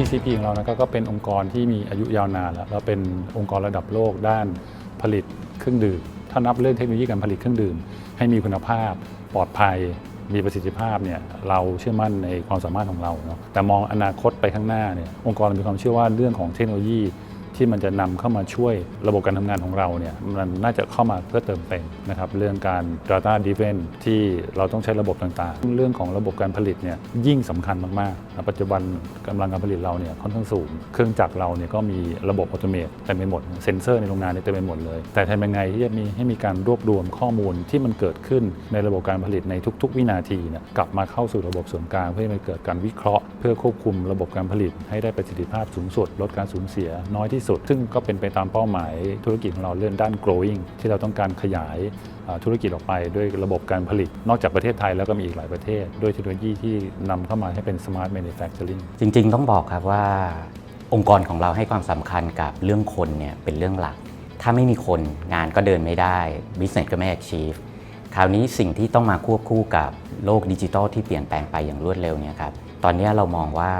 TCP ของเรานะก็เป็นองค์กรที่มีอายุยาวนานแล้วแล้วเป็นองค์กรระดับโลกด้านผลิตเครื่องดื่ม ถ้านับเรื่องเทคโนโลยีการผลิตเครื่องดื่ม ให้มีคุณภาพปลอดภัยมีประสิทธิภาพเนี่ยเราเชื่อมั่นในความสามารถของเราเนาะแต่มองอนาคตไปข้างหน้าเนี่ยองค์กรมีความเชื่อว่าเรื่องของเทคโนโลยี ที่มันจะนำเข้ามาช่วยระบบการทำงานของเราเนี่ยมันน่าจะเข้ามาเพื่อเติมเต็มนะครับเรื่องการ data driven ที่เราต้องใช้ระบบต่างๆ เรื่องของระบบการผลิตเนี่ยยิ่งสำคัญมากๆ ปัจจุบันกำลังการผลิตเราเนี่ยค่อนข้างสูง เครื่องจักรเราเนี่ยก็มีระบบอัตโนมัติเต็มไปหมดเซ็นเซอร์ในโรงงานนี่เต็มไปหมดเลย แต่ทำยังไงที่จะมีให้มีการรวบรวมข้อมูลที่มันเกิดขึ้นในระบบการผลิตในทุก ๆ วินาทีเนี่ยกลับมาเข้าสู่ระบบส่วนกลางเพื่อให้มันเกิดการวิเคราะห์ เพื่อควบคุมระบบการผลิตให้ได้ประสิทธิภาพสูงสุดลดการสูญเสียน้อยที่สุดซึ่งก็เป็นไปตามเป้าหมายธุรกิจของเราเรื่องด้าน growing ที่เราต้องการขยายธุรกิจออกไปด้วยระบบการผลิต นอกจากประเทศไทยแล้วก็มีอีกหลายประเทศ ด้วยเทคโนโลยีที่นำเข้ามาให้เป็น smart manufacturing จริง ๆ ต้องบอกครับว่าองค์กรของเราให้ความสำคัญกับเรื่องคนเนี่ยเป็นเรื่องหลัก ถ้าไม่มีคนงานก็เดินไม่ได้ business ก็ไม่ achieve คราวนี้สิ่งที่ต้องมาควบคู่กับโลกดิจิทัลที่เปลี่ยนแปลงไปอย่างรวดเร็วเนี่ยครับตอนนี้เรามองว่า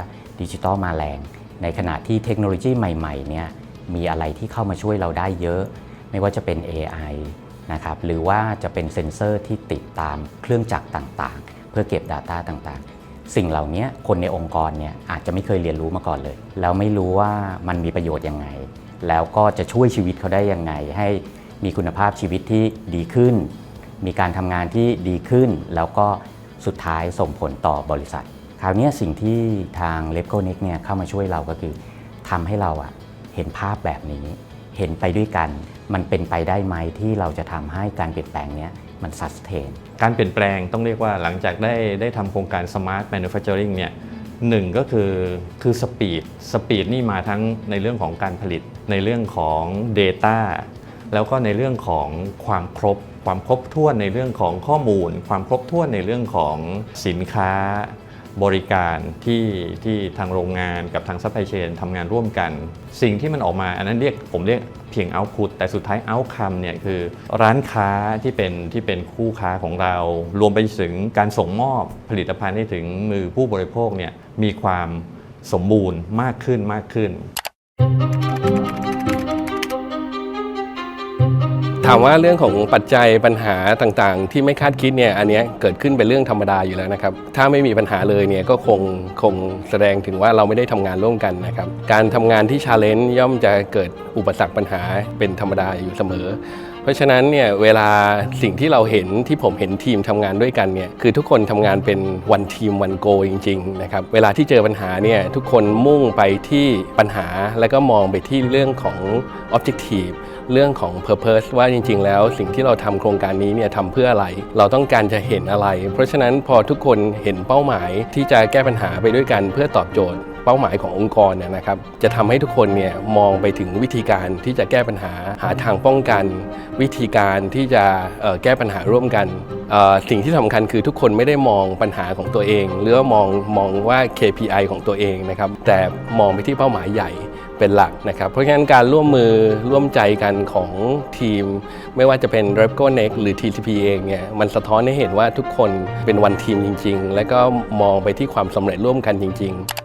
ดิจิทัลมาแรง ในขณะที่เทคโนโลยีใหม่ๆเนี่ย มีอะไรที่เข้ามาช่วยเราได้เยอะ ไม่ว่าจะเป็น AI นะครับหรือว่าจะเป็นเซ็นเซอร์ที่ติดตามเครื่องจักรต่างๆ เพื่อเก็บ Data ต่างๆ สิ่งเหล่านี้คนในองค์กรเนี่ยอาจจะไม่เคยเรียนรู้มาก่อนเลย แล้วไม่รู้ว่ามันมีประโยชน์ยังไง แล้วก็จะช่วยชีวิตเขาได้ยังไง ให้มีคุณภาพชีวิตที่ดีขึ้น มีการทำงานที่ดีขึ้น แล้วก็สุดท้ายส่งผลต่อบริษัท คราวนี้สิ่งที่ทาง l e p c o n e x เนี่ยเข้ามาช่วยเราก็คือทำให้เราอะ ห็นภาพแบบนี้ เห็นไปด้วยกัน มันเป็นไปได้ไหมที่เราจะทำให้การเปลี่ยนแปลงนี้มันสัสเทนการเปลี่ยนแปลงต้องเรียกว่าหลังจากได้ได้ทำโครงการ Smart Manufacturing เนี่ยหนึ่งก็คือคือสปีดสปีดนี่มาทั้งในเรื่องของการผลิตในเรื่องของ Data แล้วก็ในเรื่องของความครบ ความครบถ้วนในเรื่องของข้อมูล ความครบถ้วนในเรื่องของสินค้า บริการที่ที่ทางโรงงานกับทางซัพพลายเชนทำงานร่วมกัน สิ่งที่มันออกมาอันนั้นเรียกผมเรียกเพียงเอาพุตแต่สุดท้ายเอาคัมเนี่ยคือร้านค้าที่เป็นที่เป็นคู่ค้าของเรา รวมไปถึงการส่งมอบผลิตภัณฑ์ให้ถึงมือผู้บริโภคเนี่ยมีความสมบูรณ์มากขึ้นมากขึ้นถามว่าเรื่องของปัจจัยปัญหาต่างๆ ที่ไม่คาดคิดเนี่ยอันนี้เกิดขึ้นเป็นเรื่องธรรมดาอยู่แล้วนะครับถ้าไม่มีปัญหาเลยเนี่ยก็คงคงแสดงถึงว่าเราไม่ได้ทำงานร่วมกันนะครับการทำงานที่ชาเลนจ์ย่อมจะเกิดอุปสรรคปัญหาเป็นธรรมดาอยู่เสมอ เพราะฉะนั้นเนี่ยเวลาสิ่งที่เราเห็นที่ผมเห็นทีมทำงานด้วยกันเนี่ยคือทุกคนทำงานเป็นวันทีมวันโกจริงๆนะครับเวลาที่เจอปัญหาเนี่ยทุกคนมุ่งไปที่ปัญหาแล้วก็มองไปที่เรื่องของ objective เรื่องของ purpose ว่าจริง ๆ แล้วสิ่งที่เราทำโครงการนี้เนี่ยทำเพื่ออะไร เราต้องการจะเห็นอะไร เพราะฉะนั้นพอทุกคนเห็นเป้าหมายที่จะแก้ปัญหาไปด้วยกันเพื่อตอบโจทย์เป้าหมายขององค์กรเนี่ยนะครับจะทำให้ทุกคนเนี่ยมองไปถึงวิธีการที่จะแก้ปัญหาหาทางป้องกัน วิธีการที่จะแก้ปัญหาร่วมกัน สิ่งที่สำคัญคือทุกคนไม่ได้มองปัญหาของตัวเอง หรือว่ามองมองว่า KPI ของตัวเองนะครับแต่มองไปที่เป้าหมายใหญ่ เป็นหลักนะครับ เพราะฉะนั้นการร่วมมือร่วมใจกันของทีม ไม่ว่าจะเป็น r e p c o Next หรือ TCP เองเนี่ยมันสะท้อนให้เห็นว่าทุกคนเป็นวันทีมจริง ๆ แล้วก็มองไปที่ความสำเร็จร่วมกันจริง ๆ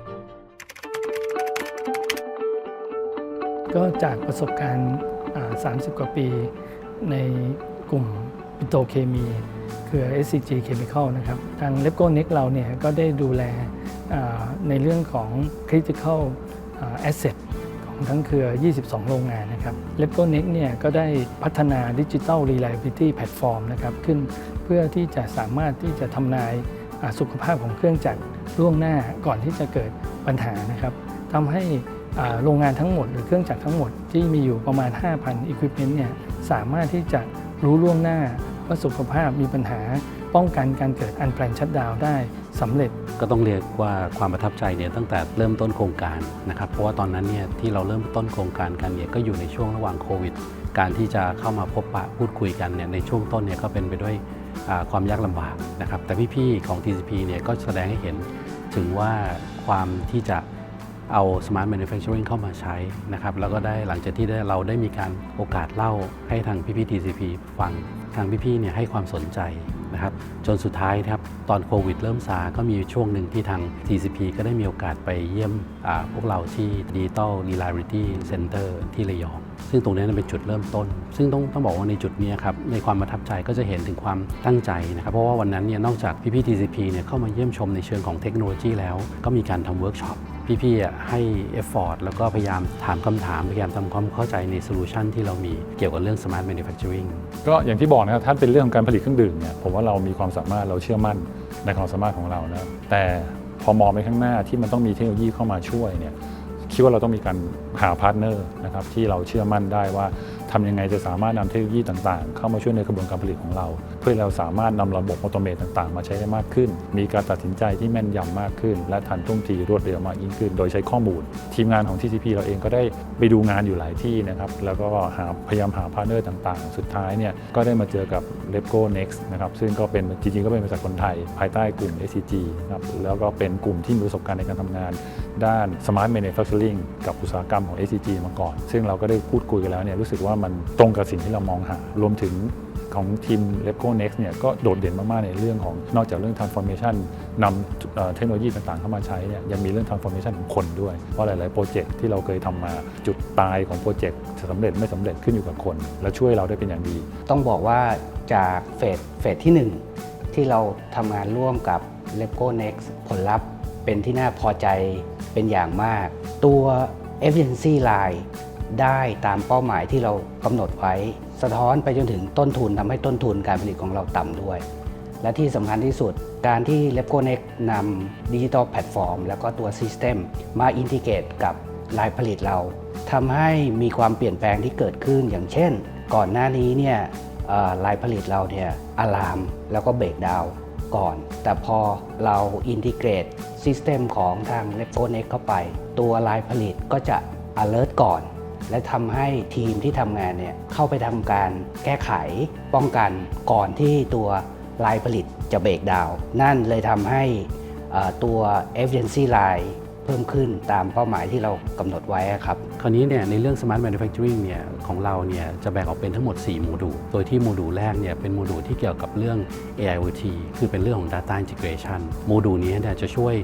ก็จากประสบการณ์ 30 กว่าปีในกลุ่มปิโตเคมี คือ SCG Chemical นะครับ ทาง l e p c o n e x เราเนี่ยก็ได้ดูแลในเรื่องของ Critical Asset ทั้งเครือ 22 โรงงานนะครับ l e p c o n e x เนี่ยก็ได้พัฒนา Digital Reliability Platform นะครับขึ้นเพื่อที่จะสามารถที่จะทำนายสุขภาพของเครื่องจักรล่วงหน้าก่อนที่จะเกิดปัญหานะครับทำให้โรงงานทั้งหมด หรือเครื่องจักรทั้งหมดที่มีอยู่ประมาณ 5,000 equipment เนี่ยสามารถที่จะรู้ล่วงหน้า ว่าสุขภาพมีปัญหาป้องกันการเกิดอันแปลนชัดดาวได้สำเร็จ ก็ต้องเรียกว่าความประทับใจเนี่ยตั้งแต่เริ่มต้นโครงการนะครับเพราะว่าตอนนั้นเนี่ยที่เราเริ่มต้นโครงการกันเนี่ยก็อยู่ในช่วงระหว่างโควิด การที่จะเข้ามาพบปะพูดคุยกันเนี่ยในช่วงต้นเนี่ยก็เป็นไปด้วยความยากลำบากนะครับแต่พี่ๆของ TCP เนี่ยก็แสดงให้เห็นถึงว่าความที่จะเอา Smart Manufacturing เข้ามาใช้นะครับแล้วก็ได้หลังจากที่ได้เราได้มีการโอกาสเล่าให้ทางพี่ๆ TCP ฟัง ทางพี่ๆเนี่ยให้ความสนใจนะครับจนสุดท้ายนะครับตอนโควิดเริ่มซา ก็มีช่วงหนึ่งที่ทาง TCP ก็ได้มีโอกาสไปเยี่ยมอาพวกเราที่ Digital Reliability Center ที่ระยอง ซึ่งตรงนี้เป็นจุดเริ่มต้น ซึ่งต้องต้องบอกว่าในจุดนี้ครับในความประทับใจก็จะเห็นถึงความตั้งใจนะครับ เพราะว่าวันนั้นเนี่ยนอกจากพี่ๆ TCP เนี่ยเข้ามาเยี่ยมชมในเชิงของเทคโนโลยีแล้ว ก็มีการทำเวิร์กช็อป พี่ๆให้เอฟฟอร์ตแล้วก็พยายามถามคำถาม พยายามทำความเข้าใจในโซลูชันที่เรามีเกี่ยวกับเรื่อง Smart Manufacturing ก็อย่างที่บอกนะครับถ้าเป็นเรื่องของการผลิตเครื่องดื่มเนี่ยผมว่าเรามีความสามารถเราเชื่อมั่นในความสามารถของเรานะแต่พอมองไปข้างหน้าที่มันต้องมีเทคโนโลยีเข้ามาช่วยเนี่ยคิดว่าเราต้องมีการหาพาร์ทเนอร์นะครับที่เราเชื่อมั่นได้ว่าทำยังไงจะสามารถนำเทคโนโลยีต่างๆ เข้ามาช่วยในกระบวนการผลิตของเรา พื่อเราสามารถนำระบบออโตเมตต่างๆ มาใช้ได้มากขึ้น มีการตัดสินใจที่แม่นยำมากขึ้น และทันท่วงทีรวดเร็วมากยิ่งขึ้น โดยใช้ข้อมูล ทีมงานของ TCP เราเองก็ได้ไปดูงานอยู่หลายที่นะครับ แล้วก็หาพยายามหาพาร์เนอร์ต่างๆ สุดท้ายเนี่ยก็ได้มาเจอกับ l e p c o Next นะครับ ซึ่งก็เป็นจริงๆก็เป็นบริษัทคนไทย ภายใต้กลุ่ม SCG นะครับ แล้วก็เป็นกลุ่มที่มีประสบการณ์ในการทำงาน ด้าน Smart Manufacturing กับอุตสาหกรรมของ SCG มาก่อน ซึ่งเราก็ได้พูดคุยกันแล้วเนี่ยรู้สึกว่ามันตรงกับสิ่งที่เรามองหารวมถึง ของทีม l e p c o Next เนี่ยก็โดดเด่นมาก ๆ ในเรื่องของนอกจากเรื่อง transformation นำเทคโนโลยีต่าง ๆ เข้ามาใช้เนี่ยยังมีเรื่อง transformation ของคนด้วย เพราะหลาย ๆ โปรเจกต์ที่เราเคยทำมาจุดตายของโปรเจกต์จะสำเร็จไม่สำเร็จขึ้นอยู่กับคน และช่วยเราได้เป็นอย่างดี ต้องบอกว่าจากเฟสเฟสที่ 1 ที่เราทำงานร่วมกับ l e p c o Next ผลลัพธ์เป็นที่น่าพอใจเป็นอย่างมาก ตัว efficiency line ได้ตามเป้าหมายที่เรากำหนดไว้ สะท้อนไปจนถึงต้นทุนทำให้ต้นทุนการผลิตของเราต่ำด้วย และที่สำคัญที่สุดการที่ l e p c o n e x นำดิจิ t a ลแพลตฟอร์ม แล้วก็ตัว System มมาอินทิเกตกับลายผลิตเราทำให้มีความเปลี่ยนแปลงที่เกิดขึ้นอย่างเช่น ก่อนหน้านี้เนี่ยลายผลิตเราเนี่ยอะลามแล้วก็เบรกดาวก่อน แต่พอเราอินทิเกรต System ของทาง l e p c o n e x เข้าไป ตัวลายผลิตก็จะ alert ก่อน และทำให้ทีมที่ทำงานเนี่ยเข้าไปทำการแก้ไขป้องกันก่อนที่ตัวลายผลิตจะเบรกดาวน์นั่นเลยทำให้ตัว efficiency line เพิ่มขึ้นตามเป้าหมายที่เรากำหนดไว้ครับ คราวนี้เนี่ยในเรื่อง Smart Manufacturing เนี่ยของเราเนี่ยจะแบ่งออกเป็นทั้งหมด 4 โมดูล โดยที่โมดูลแรกเนี่ยเป็นโมดูลที่เกี่ยวกับเรื่อง AIoT คือเป็นเรื่องของ Data Integration โมดูลนี้เนี่ยจะช่วย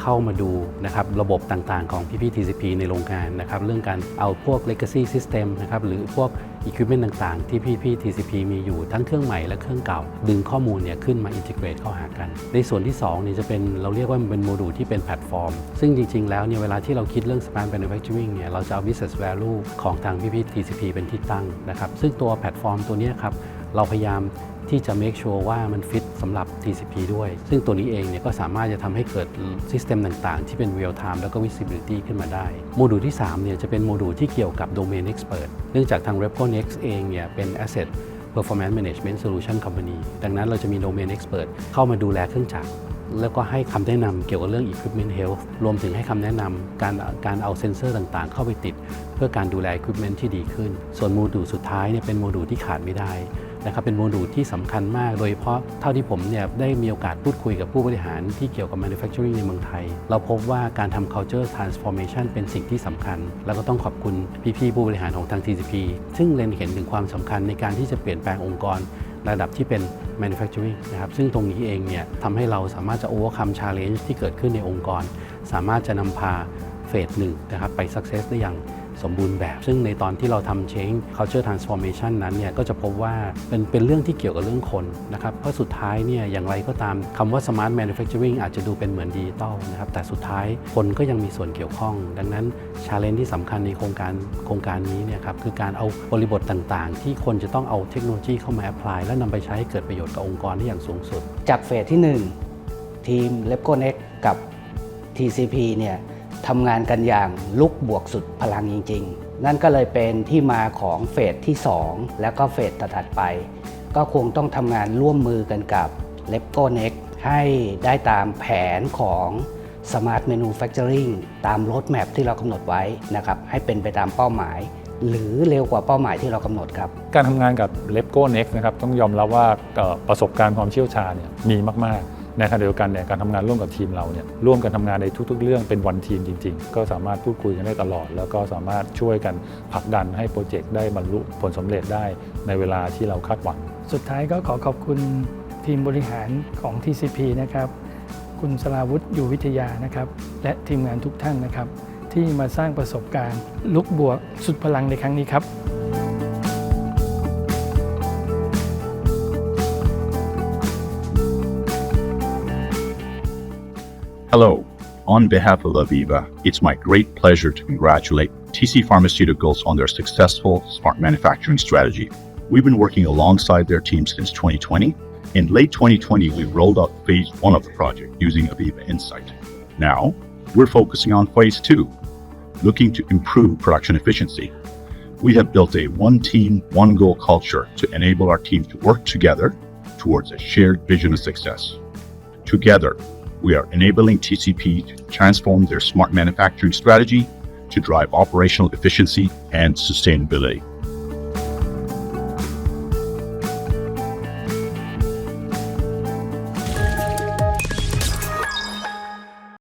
เข้ามาดูนะครับระบบต่างๆของ PP TCP ในโรงงานนะครับเรื่องการเอาพวก Legacy System นะครับหรือพวก Equipment ต่างๆ ที่พี่ๆ TCP มีอยู่ทั้งเครื่องใหม่และเครื่องเก่า ดึงข้อมูลเนี่ยขึ้นมาอินทิเกรตเข้าหากัน ในส่วนที่2เนี่ยจะเป็นเราเรียกว่ามันเป็นโมดูลที่เป็นแพลตฟอร์ม ซึ่งจริง ๆ แล้วเนี่ยเวลาที่เราคิดเรื่อง Smart Manufacturing เนี่ยเราจะเอา Business Value ของทางพี่ๆ TCP เป็นที่ตั้งนะครับซึ่งตัวแพลตฟอร์มตัวนี้ครับเราพยายาม ที่จะ make sure ว่ามันฟิตสำหรับ TCP ด้วย ซึ่งตัวนี้เองเนี่ยก็สามารถจะทำให้เกิด System ต่างๆ ที่เป็น real time แล้วก็ visibility ขึ้นมาได้ โมดูลที่3เนี่ยจะเป็นโมดูลที่เกี่ยวกับ domain expert เนื่องจากทาง Repconex เองเนี่ยเป็น asset performance management solution company ดังนั้นเราจะมี domain expert เข้ามาดูแลเครื่องจักรแล้วก็ให้คำแนะนำเกี่ยวกับเรื่อง equipment health รวมถึงให้คำแนะนำการการเอาเซ็นเซอร์ต่างๆ เข้าไปติด เพื่อการดูแล equipment ที่ดีขึ้น ส่วนโมดูลสุดท้ายเนี่ยเป็นโมดูลที่ขาดไม่ได้ นะครับเป็นโมดูลที่สำคัญมาก โดยเฉพาะเท่าที่ผมเนี่ยได้มีโอกาสพูดคุยกับผู้บริหารที่เกี่ยวกับ manufacturing ในเมืองไทย เราพบว่าการทำ culture transformation เป็นสิ่งที่สำคัญ แล้วก็ต้องขอบคุณพี่ๆผู้บริหารของทาง TCP ซึ่งเล็งเห็นถึงความสำคัญในการที่จะเปลี่ยนแปลงองค์กรระดับที่เป็น manufacturing นะครับ ซึ่งตรงนี้เองเนี่ยทำให้เราสามารถจะ overcome challenge ที่เกิดขึ้นในองค์กร สามารถจะนำพาเฟสหนึ่งนะครับไป success ได้อย่าง สมบูรณ์แบบ ซึ่งในตอนที่เราทำ change culture transformation นั้นเนี่ยก็จะพบว่าเป็นเป็นเรื่องที่เกี่ยวกับเรื่องคนนะครับเพราะสุดท้ายเนี่ยอย่างไรก็ตามคำว่า smart manufacturing อาจจะดูเป็นเหมือนดิจิตอลนะครับแต่สุดท้ายคนก็ยังมีส่วนเกี่ยวข้อง ดังนั้น challenge ที่สำคัญในโครงการโครงการนี้เนี่ยครับคือการเอาบริบทต่างๆ ที่คนจะต้องเอาเทคโนโลยีเข้ามา apply และนำไปใช้ให้เกิดประโยชน์กับองค์กรได้อย่างสูงสุด จากเฟสที่ 1 ทีม l e p c o n e x กับ TCP เนี่ย ทำงานกันอย่างลุกบวกสุดพลังจริง ๆ นั่นก็เลยเป็นที่มาของเฟสที่ 2 แล้วก็เฟสถัดๆไป ก็คงต้องทำงานร่วมมือกันกับ l e p c o n e x ให้ได้ตามแผนของ Smart Manufacturing ตามรถแมพที่เรากำหนดไว้นะครับให้เป็นไปตามเป้าหมาย หรือเร็วกว่าเป้าหมายที่เรากำหนดครับ การทำงานกับ l e p c o Next นะครับต้องยอมรับว่าประสบการณ์ความเชี่ยวชาญเนี่ยมีมาก ๆ ในขณะเดียวกันเนี่ยการทำงานร่วมกับทีมเราเนี่ยร่วมกันทำงานในทุก ๆ เรื่องเป็นวันทีมจริง ๆ ก็สามารถพูดคุยกันได้ตลอด แล้วก็สามารถช่วยกันผลักดันให้โปรเจกต์ได้บรรลุผลสำเร็จได้ในเวลาที่เราคาดหวัง สุดท้ายก็ขอขอบคุณทีมบริหารของ TCP นะครับ คุณสราวุฒิอยู่วิทยานะครับ และทีมงานทุกท่านนะครับ ที่มาสร้างประสบการณ์ลุกบวกสุดพลังในครั้งนี้ครับ Hello. On behalf of Aviva, it's my great pleasure to congratulate TC Pharmaceuticals on their successful smart manufacturing strategy. We've been working alongside their team since 2020. In late 2020, we rolled out phase one of the project using Aviva Insight. Now, we're focusing on phase two, looking to improve production efficiency. We have built a one team, one goal culture to enable our teams to work together towards a shared vision of success. Together, we are enabling TCP to transform their smart manufacturing strategy to drive operational efficiency and sustainability.